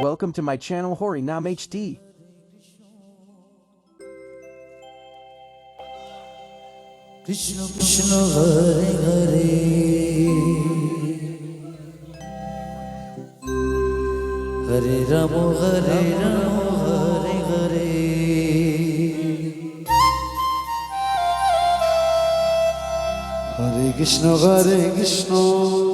Welcome to my channel Hori Nam HD. Hare Krishna Hare Krishna.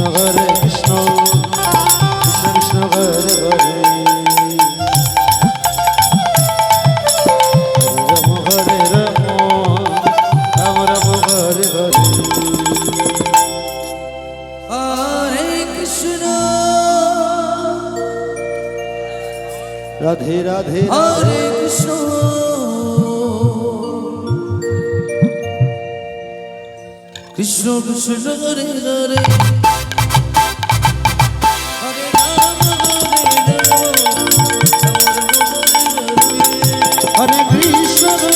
Krishna হরে কৃষ্ণ কৃষ্ণ কৃষ্ণ হরে হরে। রাম হরে রাম রাম রাম হরে হরে। হরে কৃষ্ণ। রাধে রাধে। হরে কৃষ্ণ। কৃষ্ণ কৃষ্ণ হরে হরে।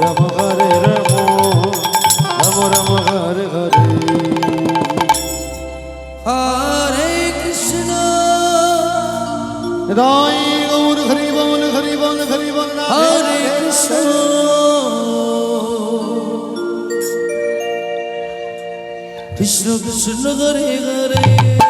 রাম হরে রাম রাম রাম হরে হরে। হরে কৃষ্ণ। রায় গৌর হরি বল হরি বল হরি বল হরে কৃষ্ণ। কৃষ্ণ কৃষ্ণ হরে হরে হরে।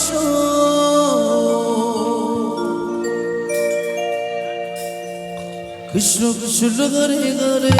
আসো। কৃষ্ণ কৃষ্ণ করে করে